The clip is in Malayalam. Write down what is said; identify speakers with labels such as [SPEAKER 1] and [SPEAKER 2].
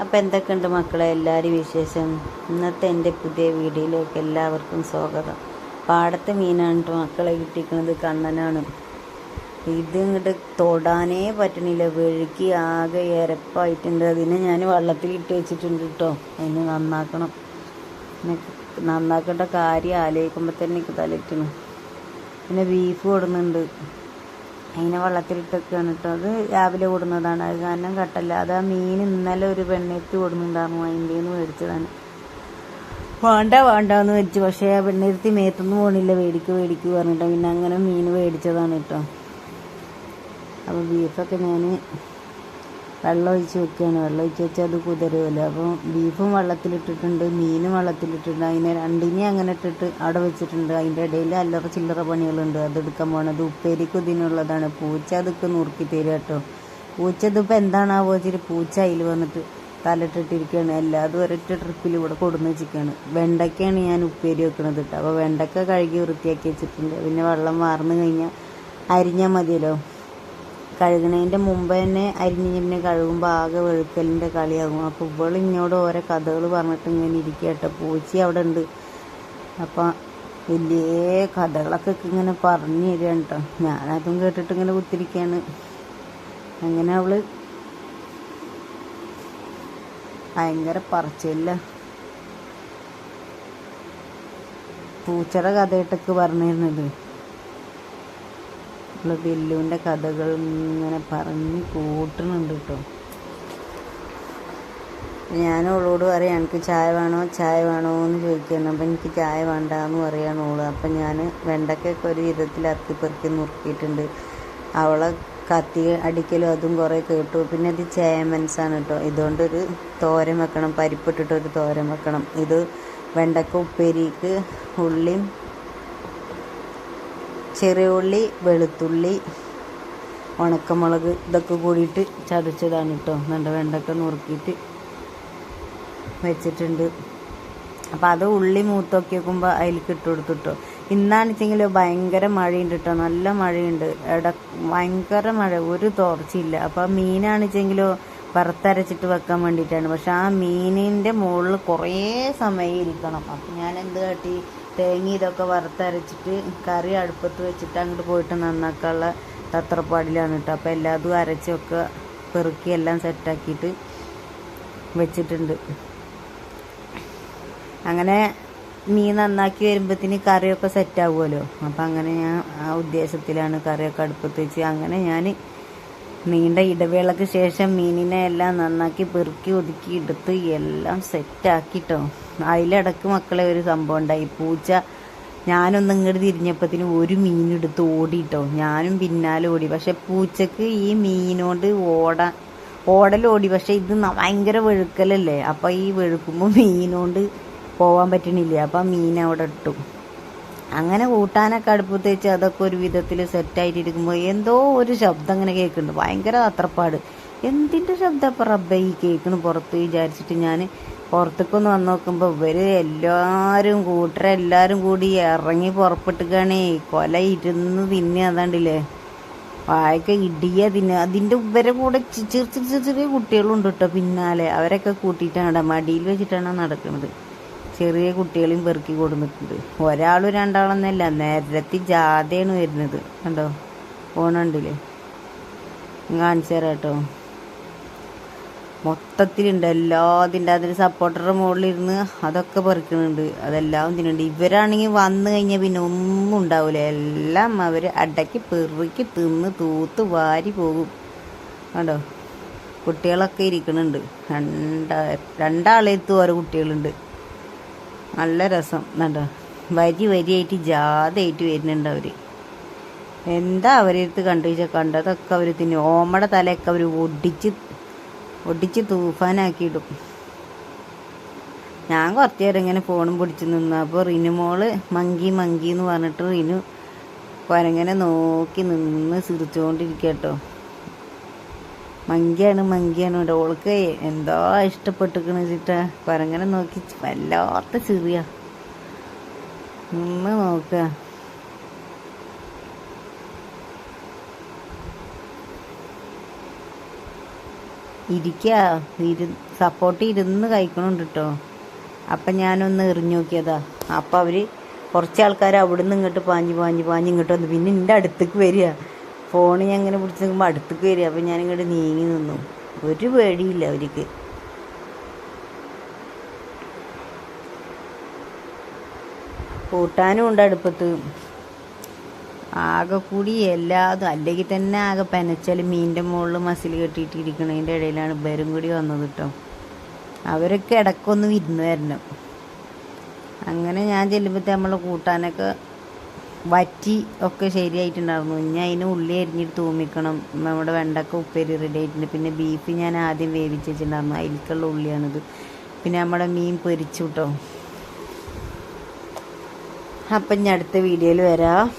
[SPEAKER 1] അപ്പം എന്തൊക്കെയുണ്ട് മക്കളെ? എല്ലാവരും വിശേഷം? ഇന്നത്തെ എന്റെ പുതിയ വീഡിയോയിലേക്ക് എല്ലാവർക്കും സ്വാഗതം. പാടത്തെ മീനാണ് മക്കളെ കിട്ടിക്കുന്നത് കണ്ണനാണ്. ഇത് ഇങ്ങോട്ട് തൊടാനേ പറ്റണില്ല. വെഴുക്കി ആകെ ഇരപ്പായിട്ടുണ്ട് അതിനെ ഞാൻ വള്ളത്തിൽ ഇട്ട് വെച്ചിട്ടുണ്ട് കേട്ടോ അതിന് നന്നാക്കണം. നന്നാക്കേണ്ട കാര്യം ആലോചിക്കുമ്പോൾ തന്നെ തലയ്ക്കണം പിന്നെ ബീഫ് കൊടുക്കുന്നുണ്ട്. അതിനെ വെള്ളത്തിലിട്ടൊക്കെയാണ് കേട്ടോ അത് രാവിലെ കൊടുന്നതാണ്. അത് കാരണം കട്ടല്ല. അത് ആ മീൻ ഇന്നലെ ഒരു പെണ്ണെത്തി കൊടുക്കുന്നുണ്ടായിരുന്നു അതിന്റെ നിന്ന് മേടിച്ചതാണ്. വേണ്ട വേണ്ട എന്ന് വെച്ചു. പക്ഷേ ആ പെണ്ണെത്തി മേത്തൊന്നും പോണില്ല. വേടിക്ക് വേടിക്ക് പറഞ്ഞിട്ട്. പിന്നെ അങ്ങനെ മീൻ മേടിച്ചതാണ് കേട്ടോ. അപ്പോൾ ബീഫൊക്കെ ഞാൻ വെള്ളം ഒഴിച്ച് വെക്കുകയാണ് വെള്ളം ഒഴിച്ച് വെച്ചാൽ അത് കുതിരുമല്ലോ അപ്പോൾ ബീഫും വെള്ളത്തിലിട്ടിട്ടുണ്ട് മീനും വെള്ളത്തിലിട്ടിട്ടുണ്ട്. അതിനെ രണ്ടിനെയും അങ്ങനെ ഇട്ടിട്ട് അവിടെ വെച്ചിട്ടുണ്ട്. അതിന്റെ ഇടയിൽ അല്ലറ ചില്ലറ പണികളുണ്ട്. അതെടുക്കാൻ പോണത് ഉപ്പേരിക്ക് ഇതിനുള്ളതാണ്. പൂച്ച അതൊക്കെ നുറുക്കി തരും കേട്ടോ. പൂച്ച ഇതിപ്പോൾ എന്താണാവോ വെച്ചിട്ട് പൂച്ച അതിൽ വന്നിട്ട് തലയിട്ടിട്ടിരിക്കുകയാണ് എല്ലാതും ഒരൊറ്റ ട്രിപ്പിൽ ഇവിടെ കൊടുന്ന് വെച്ചിരിക്കുകയാണ്. വെണ്ടയ്ക്കാണ് ഞാൻ ഉപ്പേരി വെക്കണത് കേട്ടോ. അപ്പോൾ വെണ്ടയ്ക്ക കഴുകി വൃത്തിയാക്കി വെച്ചിട്ടുണ്ട്. പിന്നെ വെള്ളം മാറുന്നു കഴിഞ്ഞാൽ അരിഞ്ഞാൽ മതിയല്ലോ. കഴുകണതിന്റെ മുമ്പ് തന്നെ അരിഞ്ഞ് പിന്നെ കഴുകുമ്പോൾ ആകെ വെളുക്കലിന്റെ കളിയാകും. അപ്പോൾ ഇവൾ ഇങ്ങോട്ട് ഓരോ കഥകൾ പറഞ്ഞിട്ട് ഇങ്ങനെ ഇരിക്കുക കേട്ടോ പൂച്ചി അവിടെ ഉണ്ട് അപ്പം വലിയ കഥകളൊക്കെ ഇങ്ങനെ പറഞ്ഞു തരികയാണ് കേട്ടോ ഞാനതും കേട്ടിട്ട് ഇങ്ങനെ കുത്തിരിക്കുകയാണ് അങ്ങനെ അവൾ ഭയങ്കര പറച്ചില്ല. പൂച്ചയുടെ കഥയിട്ടൊക്കെ പറഞ്ഞിരുന്നത്. ഉള്ള ബില്ലുവിന്റെ കഥകൾ ഇങ്ങനെ പറഞ്ഞ് കൂട്ടണുണ്ട് കേട്ടോ ഞാൻ ഓളോട് പറയാം എനിക്ക് ചായ വേണോ? ചായ വേണോ? എന്ന് ചോദിക്കണം അപ്പം എനിക്ക് ചായ വേണ്ട എന്ന് പറയാണ് ഓൾ. അപ്പം ഞാൻ വെണ്ടക്കൊക്കെ ഒരു വിധത്തിൽ അത്തിപ്പെറുക്കി നുറുക്കിയിട്ടുണ്ട്. അവളെ കത്തി അടിക്കലും അതും കുറേ കേട്ടു. പിന്നെ ഇത് ചേമൻസാണ് കേട്ടോ ഇതുകൊണ്ടൊരു തോരൻ വെക്കണം. പരിപ്പിട്ടിട്ടൊരു തോരൻ വെക്കണം. ഇത് വെണ്ടക്ക ഉപ്പേരിക്ക് ഉള്ളിയും ചെറിയ ഉള്ളി വെളുത്തുള്ളി ഉണക്കമുളക് ഇതൊക്കെ കൂടിയിട്ട് ചതച്ചതാണ് കേട്ടോ നല്ല വെണ്ടക്ക നുറുക്കിയിട്ട് വെച്ചിട്ടുണ്ട്. അപ്പം അത് ഉള്ളി മൂത്തൊക്കെ വെക്കുമ്പോൾ അതിലേക്ക് ഇട്ട് കൊടുത്തിട്ടോ ഇന്നാണെച്ചെങ്കിൽ ഭയങ്കര മഴയുണ്ട് കേട്ടോ നല്ല മഴയുണ്ട്. ഇട ഭയങ്കര മഴ. ഒരു തോർച്ചയില്ല. അപ്പം മീനാണെച്ചെങ്കിലോ വറുത്തരച്ചിട്ട് വെക്കാൻ വേണ്ടിയിട്ടാണ്. പക്ഷെ ആ മീനിന്റെ മുകളിൽ കുറേ സമയം ഇരിക്കണം. അപ്പം ഞാൻ എന്ത് കാട്ടി? തേങ്ങ ഇതൊക്കെ വറുത്തരച്ചിട്ട് കറി അടുപ്പത്ത് വെച്ചിട്ട് അങ്ങോട്ട് പോയിട്ട് നന്നാക്കാനുള്ള തത്രപ്പാടിലാണ് കേട്ടോ. അപ്പോൾ എല്ലാതും അരച്ചൊക്കെ പെറുക്കി എല്ലാം സെറ്റാക്കിയിട്ട് വെച്ചിട്ടുണ്ട്. അങ്ങനെ മീൻ നന്നാക്കി വരുമ്പോഴത്തേന് കറിയൊക്കെ സെറ്റാവുമല്ലോ. അപ്പം അങ്ങനെ ഞാൻ ആ ഉദ്ദേശത്തിലാണ് കറിയൊക്കെ അടുപ്പത്ത് വെച്ച്. അങ്ങനെ ഞാൻ നീണ്ട ഇടവേളക്ക് ശേഷം മീനിനെ എല്ലാം നന്നാക്കി പെറുക്കി ഒതുക്കി എടുത്ത് എല്ലാം സെറ്റാക്കിട്ടോ അതിലിടക്ക് മക്കളെ ഒരു സംഭവം ഉണ്ടായി. പൂച്ച ഞാനൊന്ന് ഇങ്ങോട്ട് തിരിഞ്ഞപ്പത്തിന് ഒരു മീനെടുത്ത് ഓടിയിട്ടോ ഞാനും പിന്നാലെ ഓടി. പക്ഷെ പൂച്ചക്ക് ഈ മീനോട് ഓട ഓടലോടി പക്ഷെ ഇത് ഭയങ്കര വെഴുക്കലല്ലേ അപ്പം ഈ വെഴുക്കുമ്പോൾ മീനോണ്ട് പോവാൻ പറ്റണില്ല. അപ്പം മീൻ അവിടെ ഇട്ടു. അങ്ങനെ കൂട്ടാനൊക്കെ അടുപ്പത്ത് വെച്ച് അതൊക്കെ ഒരു വിധത്തിൽ സെറ്റായിട്ട് ഇരിക്കുമ്പോൾ എന്തോ ഒരു ശബ്ദം അങ്ങനെ കേൾക്കുന്നുണ്ട്. ഭയങ്കര അത്രപ്പാട് എന്തിന്റെ ശബ്ദം അപ്പം ഈ കേൾക്കുന്നു പുറത്ത് വിചാരിച്ചിട്ട് ഞാൻ പുറത്തേക്കൊന്ന് വന്ന് നോക്കുമ്പോൾ ഇവർ എല്ലാവരും കൂട്ടരെല്ലാവരും കൂടി ഇറങ്ങി പുറപ്പെട്ടുകയാണേ കൊല ഇരുന്ന് തിന്നെ അതാണ്ടില്ലേ. വായക്ക ഇടിയ തിന്നെ. അതിന്റെ ഇവരെ കൂടെ ചെറിയ ചെറിയ ചെറിയ കുട്ടികളുണ്ട് കേട്ടോ പിന്നാലെ. അവരൊക്കെ കൂട്ടിയിട്ടാണ് മടിയിൽ വെച്ചിട്ടാണ് നടക്കുന്നത് ചെറിയ കുട്ടികളെയും പെറുക്കി കൊടുക്കുന്നുണ്ട് ഒരാളും രണ്ടാളൊന്നല്ല നേരത്തെ ജാഥയാണ് വരുന്നത്. കണ്ടോ? പോണുണ്ടില്ലേ കാണിച്ചു തരാം കേട്ടോ. മൊത്തത്തിലുണ്ട്. എല്ലാതിന്റെ അതിന്റെ സപ്പോർട്ടറുടെ മുകളിലിരുന്ന് അതൊക്കെ പെറുക്കുന്നുണ്ട് അതെല്ലാം തിന്നുണ്ട് ഇവരാണെങ്കിൽ വന്നു കഴിഞ്ഞാൽ പിന്നെ ഒന്നും ഉണ്ടാവില്ല. എല്ലാം അവർ അടക്കി പെറുക്കി തിന്ന് തൂത്ത് വാരി പോകും. കണ്ടോ? കുട്ടികളൊക്കെ ഇരിക്കുന്നുണ്ട് രണ്ടാ രണ്ടാളെത്തും ഓരോ കുട്ടികളുണ്ട്. നല്ല രസം. കണ്ടോ? വരി വരിയായിട്ട് ജാഥയായിട്ട് വരുന്നുണ്ട് അവർ എന്താ അവരെടുത്ത് കണ്ടു വെച്ചാൽ കണ്ടതൊക്കെ അവർ തിന്നു. ഓമയുടെ തലയൊക്കെ അവർ ഒടിച്ച് ഒടിച്ച് തൂഫാനാക്കിയിടും. ഞാൻ കുറച്ച് നേരം ഇങ്ങനെ ഫോണും പിടിച്ച് നിന്നു. അപ്പോൾ റിനുമോൾ മങ്കി മങ്കി എന്ന് പറഞ്ഞിട്ട് റിനു കൊരങ്ങനെ നോക്കി നിന്ന് ചിരിച്ചുകൊണ്ടിരിക്കുക മങ്കിയാണ് മങ്കിയാണ്. ഇവിടെ ഓൾക്ക് എന്തോ ഇഷ്ടപ്പെട്ടിക്കണ വെച്ചിട്ടാ പരങ്ങനെ നോക്കി. വല്ലാത്ത ചെറിയ. നിന്ന് നോക്കുക ഇരിക്കുക ഇരു സപ്പോർട്ട് ഇരുന്ന് കഴിക്കണുണ്ട് കേട്ടോ അപ്പം ഞാനൊന്ന് എറിഞ്ഞു നോക്കിയതാ. അപ്പം അവർ കുറച്ച് ആൾക്കാർ അവിടെ നിന്ന് ഇങ്ങോട്ട് പാഞ്ഞു പാഞ്ഞു പാഞ്ഞു ഇങ്ങോട്ട് വന്നു. പിന്നെ എന്റെ അടുത്തേക്ക് വരിക. ഫോൺ ഞാൻ ഇങ്ങനെ പിടിച്ച് നിൽക്കുമ്പോൾ അടുത്തേക്ക് വരിക. അപ്പം ഞാനിങ്ങോട്ട് നീങ്ങി നിന്നു. ഒരു പേടിയില്ല അവർക്ക് കൂട്ടാനും ഉണ്ട് അടുപ്പത്ത്. ആകെ കൂടി എല്ലാതും. അല്ലെങ്കിൽ തന്നെ ആകെ പെനച്ചാൽ മീനിന്റെ മുകളിൽ മസിൽ കെട്ടിയിട്ടിരിക്കണതിന്റെ ഇടയിലാണ് ബരും കൂടി വന്നത് കേട്ടോ അവരൊക്കെ ഇടക്കൊന്ന് വിരുന്ന് വരണം. അങ്ങനെ ഞാൻ ചെല്ലുമ്പോഴത്തെ നമ്മളെ കൂട്ടാനൊക്കെ വറ്റി ഒക്കെ ശരിയായിട്ടുണ്ടായിരുന്നു. ഇനി അതിന് ഉള്ളി അരിഞ്ഞിട്ട് തൂമിക്കണം. നമ്മുടെ വെണ്ടക്ക ഉപ്പേരി റെഡി ആയിട്ടുണ്ട്. പിന്നെ ബീഫ് ഞാൻ ആദ്യം വേവിച്ച് വെച്ചിട്ടുണ്ടായിരുന്നു അതിലേക്കുള്ള ഉള്ളിയാണിത്. പിന്നെ നമ്മുടെ മീൻ പൊരിച്ചു കേട്ടോ അപ്പം ഞാൻ അടുത്ത വീഡിയോയിൽ വരാം.